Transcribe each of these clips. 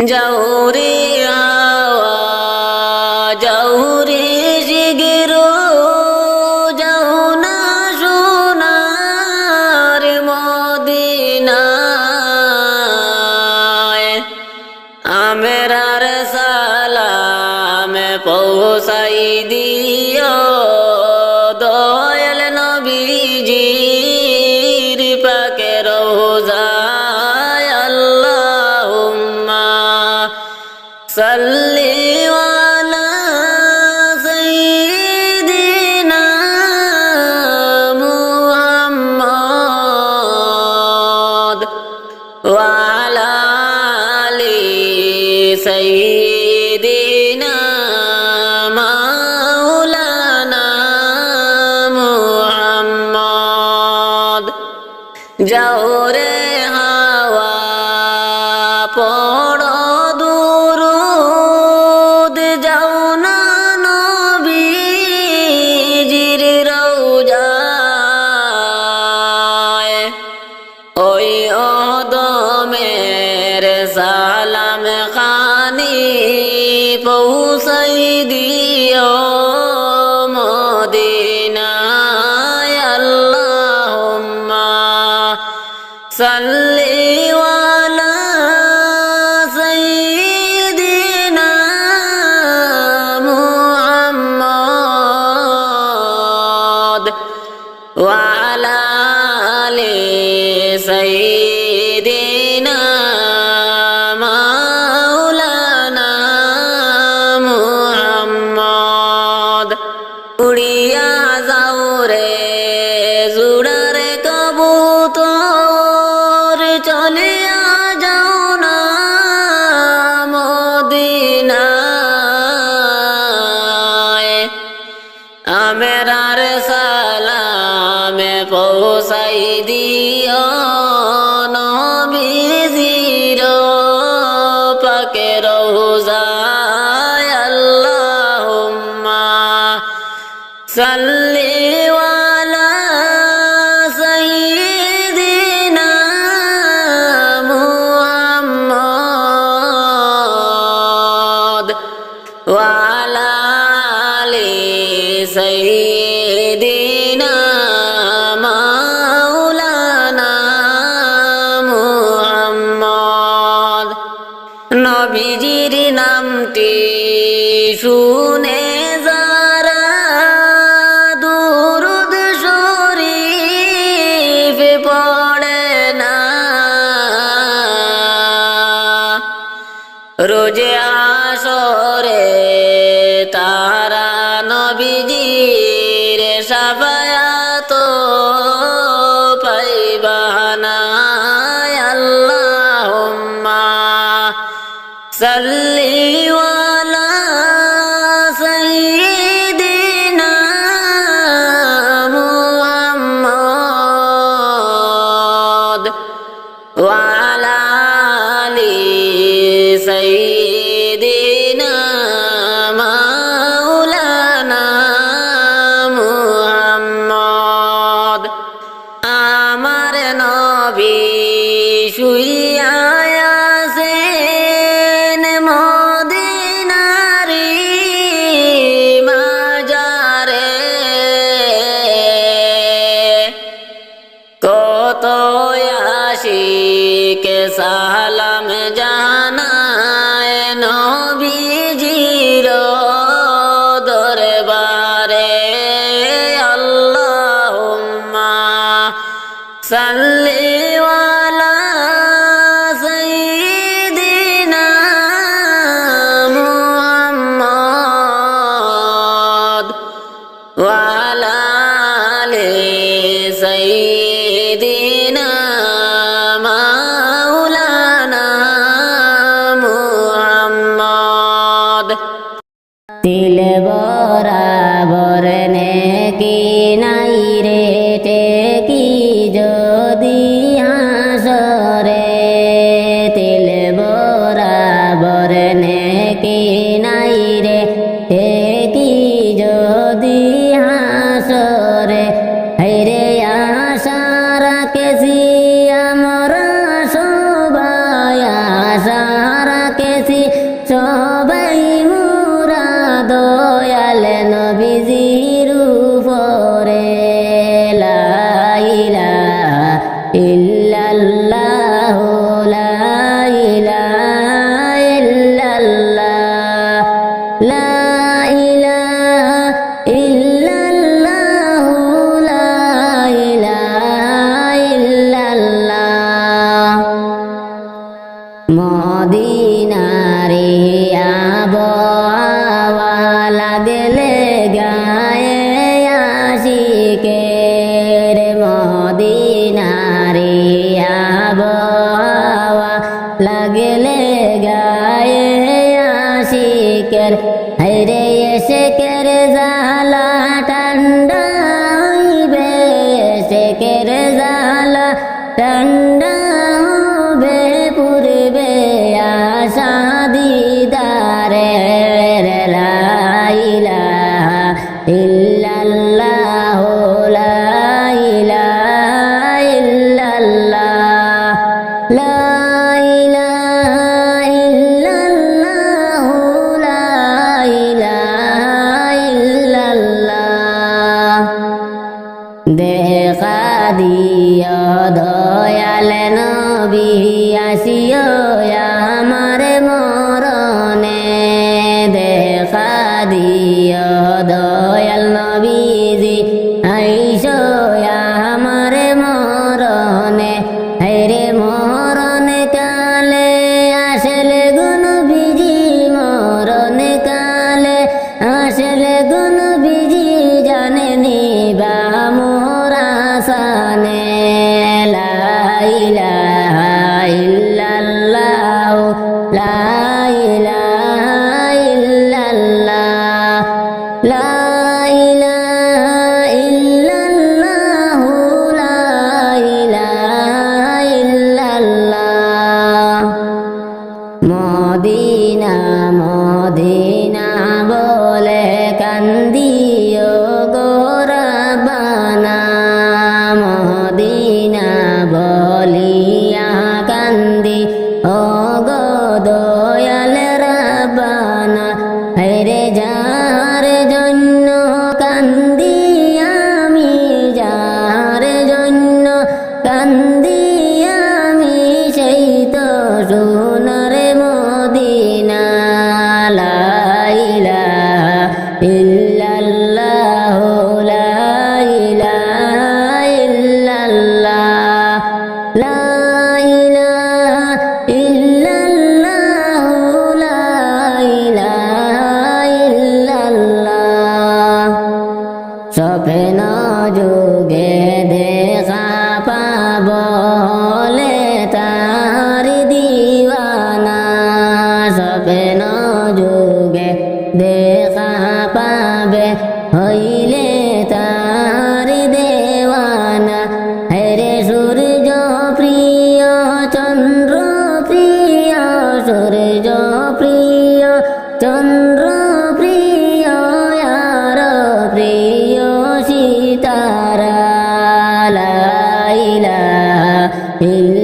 যাও রে আওয়া de 森林 Salud. কত মদিনারে আবহাওয়া Amen.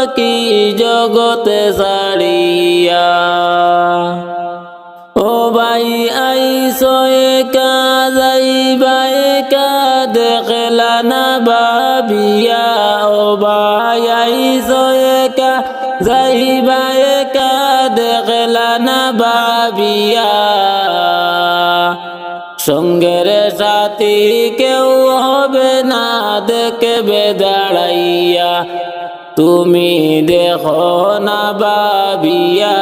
পাখি জগতে ছাড়িয়া ও ভাই, আইসো একা, যাইবা একা, দেখলা না বাবিয়া ও ভাই, আইসো একা, যাইবা একা, দেখলা না বাবিয়া সঙ্গের সাথী কেউ হবে না, দেখবে দাঁড়াইয়া। তুমি দেখো না বাবিয়া,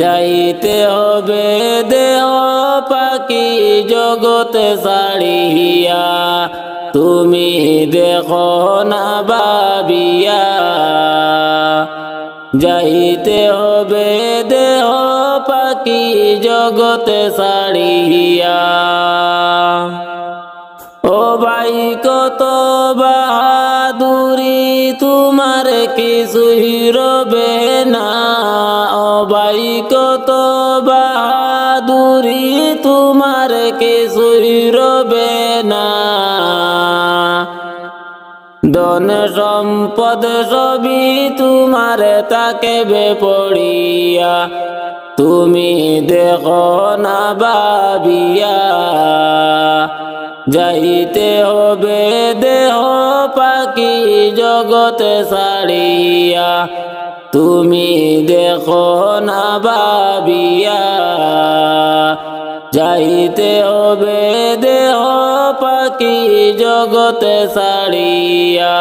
যাইতে হবে দেহ পাখি জগতে ছাড়িয়া। তুমি দেখো না বাবিয়া, যাইতে হবে দেহ পাখি জগতে ছাড়িয়া। ও ভাই কত বাহাদুরি তোমার কিছুই রবে না। ভাই কত বাহাদুরি তোমার কিছুই রবে না। ধন সম্পদ সবই তোমার তাকে বে পড়িয়া তুমি দেখো না বাবিয়া যাইতে হবে দেহ পাখি জগতে ছাড়িয়া, তুমি দেখো না বাবিয়া যাইতে হবে দেহ পাখি জগতে ছাড়িয়া।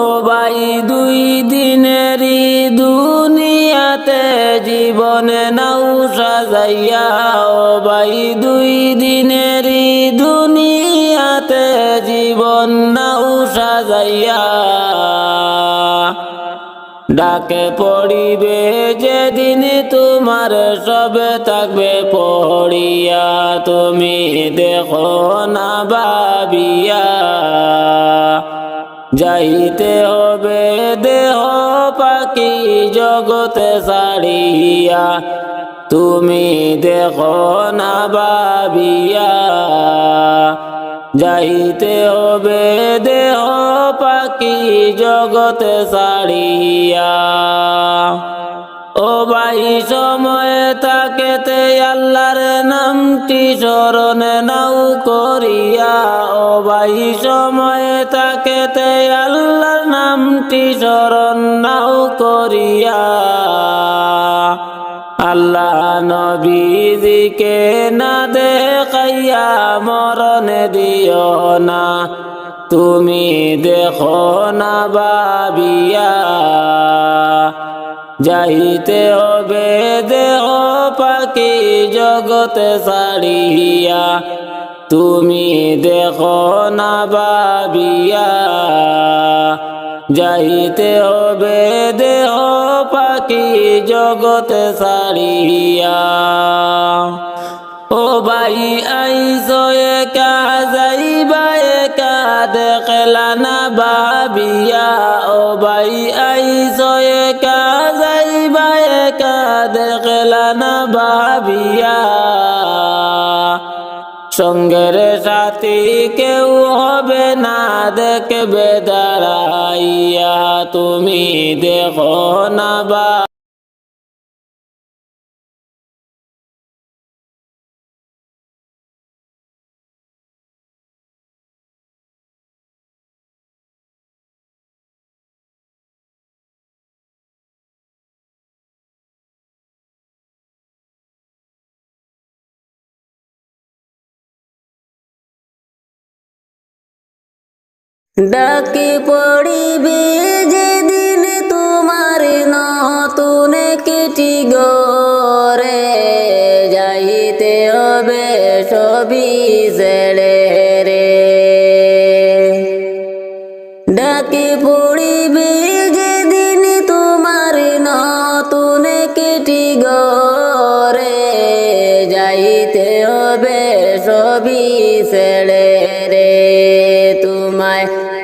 ও ভাই, দুই দিনেরই দুনিয়াতে জীবনে নাও সাজাইয়া। ও ভাই, দুই ডাকে পড়িবে যেদিন তোমার সবে থাকবে, পড়িয়া তুমি দেখো না বাবিয়া যাইতে হবে দেহ পাখি জগতে ছাড়িয়া, তুমি দেখো না বাবিয়া যাইতে হবে দেহ পাখি জগতে ছাড়িয়া। ও ভাই, সময় তাকেতে আল্লাহর নামটি স্মরণে নাও করিয়া। ও ভাই, সময় তাকেতে আল্লাহর নামটি স্মরণ নবীজিকে না দেখাইয়া মরণ দিও না। তুমি দেখো না বাবিয়া যাইতে হবে দেহ পাখি জগতে ছাড়িয়া। তুমি দেখো না বাবিয়া যাইতে হবে দেহ পাখি জগতে ছাড়িয়া ও ভাই আইসো একা যাইবা, একা দেখলা না বাবিয়া ও ভাই আইসো একা যাইবা, একা দেখলা না বাবিয়া সঙ্গের সাথী কেউ হবে না দেখবে দাঁড়াইয়া তুমি দেখো না বা ডাকে পড়িবে যেদিন তোমার নতুন কেটি গরে যাইতে হবে সবিজে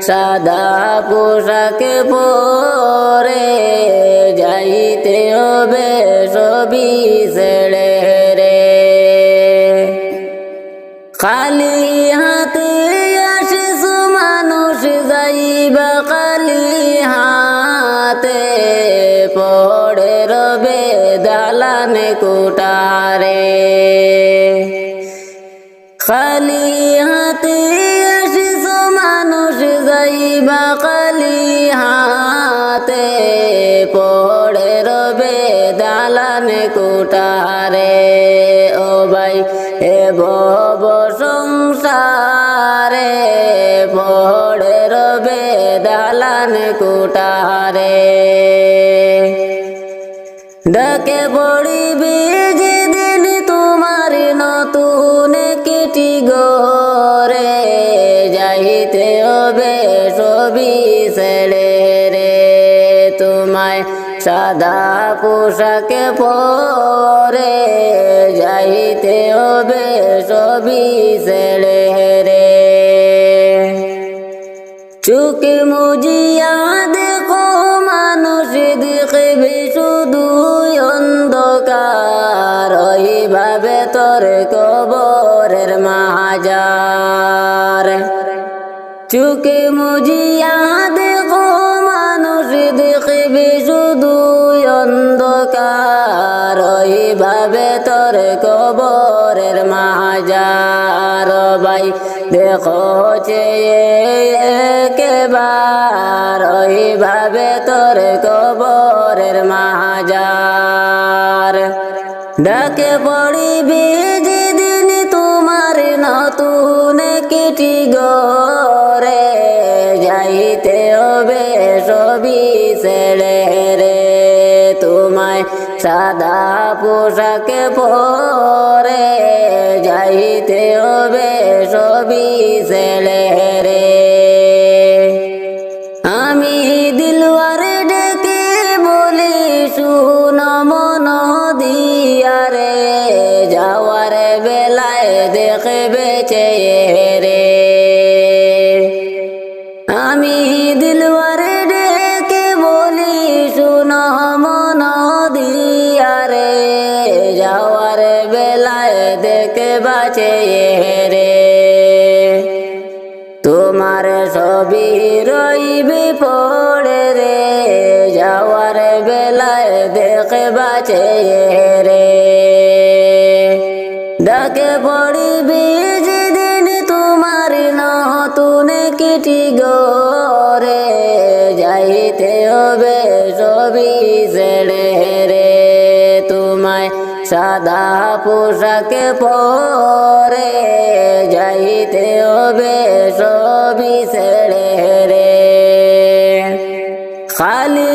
সাদা পোশাক পরে যাইতে হবে সবই ছেড়ে রে। খালি হাতে আসিস মানুষ যাইবা খালি হাতে, পড়ে রবে দালানে কুটারে খালি হাতে আসিস যাইবা খালি হাতে, পড়ে রবে দালানে কুটারে ও ভাই এ ভব পড়ে রবে দালানে কুটারে ডাকে পড়িবি যেদিন তোমার নতুন কিটি গরে যাইতে হবে সবই ছেড়ে রে। তোমায় সাদা পোশাকে পরে যাইতে হবে সবই ছেড়ে রে। চুকে মুজিয়া দেখো মানুষ দেখবে শুধু অন্ধকার। ওইভাবে তোর কবরের মাজার চুকে মুজিয়া দেখো মানুষ দেখবে শুধু অন্ধকার। ওইভাবে তোর কবরের মাজার ভাই, দেখো চেয়েবার ওইভাবে তোর কবরের মাজার। ডাকে পড়িবি সাদা পোশাকে পরে যাইতে হবে সবই ছেড়ে রে আমি দিলওয়ারে ডেকে বলি, শুন মন দিয়ারে, যাওয়ার বেলায় দেখবে রে সাদা পোশাক পরে যাইতে হবে সবই ছেড়ে রে। খালি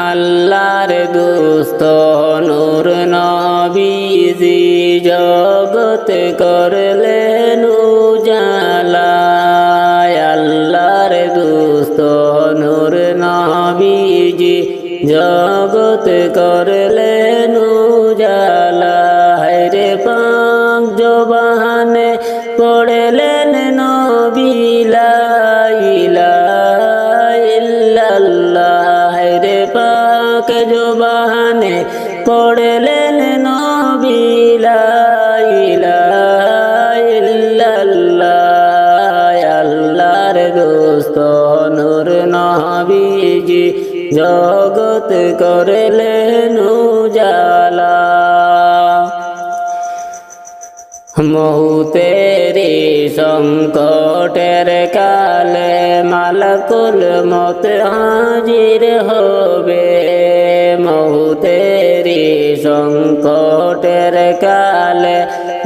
আল্লাহর দোস্ত নূর নবীজি জগত করলেন উজালা আল্লাহর দোস্ত নূর নবীজি জগত করলেন উজালা রে পাক জবানে পড়লেন নবিলা জগত করলেন উজালা। মহুতেরি সংকটের কালে মালকুল মত হাজির হবে। মহুতেরি সংকটের কালে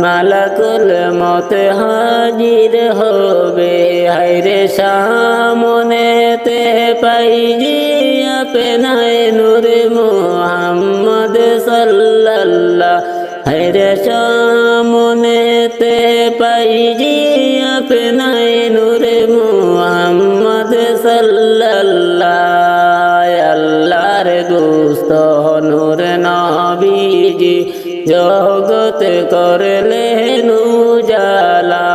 মালকুল মত হাজির হবে। হাইরে সামনেতে পাইজি আপনায় নূর মোহাম্মদ সাল্লাল্লাহ। হাইরে সামনেতে পাইজি আপনায় নূর মোহাম্মদ সাল্লাল্লাহ। আল্লাহর দুস্ত নূর নবীজি জগত করলেন উজালা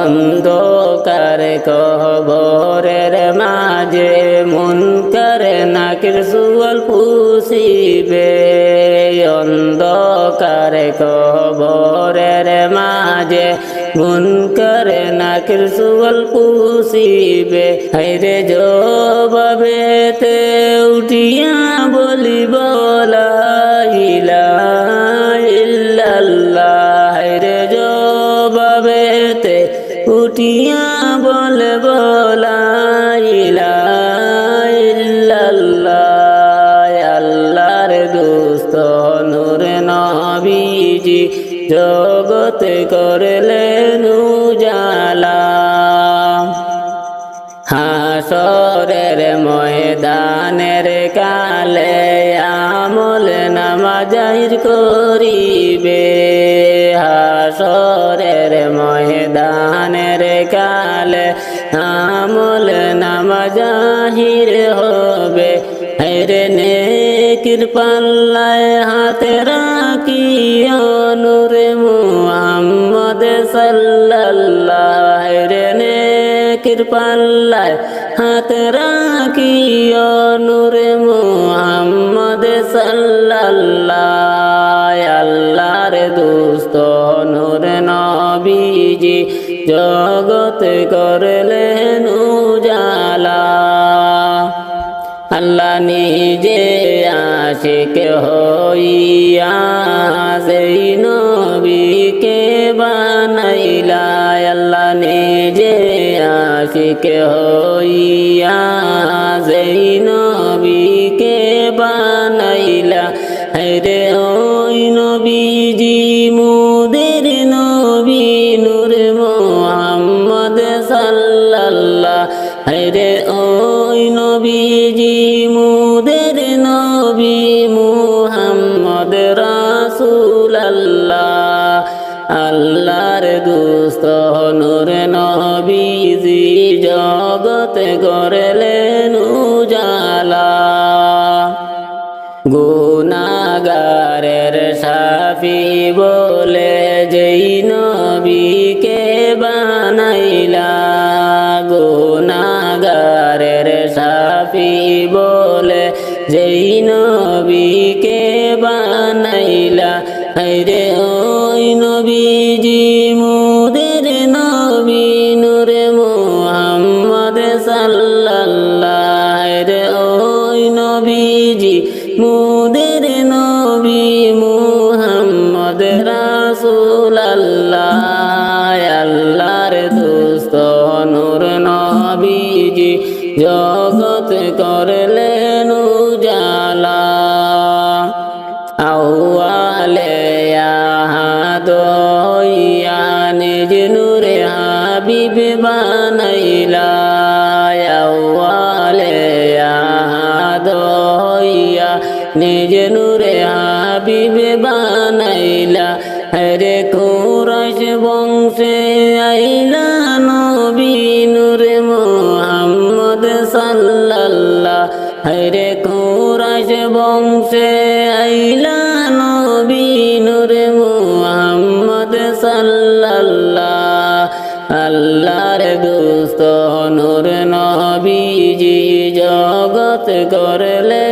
অন্ধকার কবরের মাঝে মন করে নাকির সুয়াল পুষিবে, অন্ধকার কবরের মাঝে মন করে নাকির সুয়াল পুষিবে। হাইরে জবাবেতে উঠিয়া বলিব, লা জগত করলেন উজালা। হাসরের ময়দানের কালে আমল নামাজাহির করিবে। হাসরের ময়দানের কালে আমল নামাজাহির হবে। হেরে নেকির পাল্লায় হাতে রাখি নূর মুহাম্মদ সাল্লাল্লাহ রে নেকির পাল্লায় হাত রাখি নূর মুহাম্মদ সাল্লাল্লাহ। আল্লাহর দুস্ত নূর নবীজি জগত করলেন উজালা। আল্লাহ নিজে আশিক হইয়া সেই নবীকে বানাইলা। আল্লাহ নিজে আশিক হইয়া সেই নবীকে বানাইলা। রে ওই নবীজি, মুদের নবী নূর মোহাম্মদ সাল্লাল্লাহ। রে ওই নবীজি মুদের নবী মুহাম্মদ রাসূলুল্লাহ। আল্লাহর দুস্ত নূর নবীজি জগত করলেন উজালা। গুনাগারের সাফি বলে যেই নবীকে বানাইলা। গুনাগারের সাফি যেই নবীকে বানাইলা। রে ওই নবীজি মুদের হরে কুরশ বংশে আইলা নবী নূরে মোহাম্মদ সাল্লাল্লাহ। হরে কুরশ বংশে আইলা নবী নূরে মোহাম্মদ সাল্লাল্লাহ। আল্লাহর দোস্ত নূর নবীজি জগত করলেন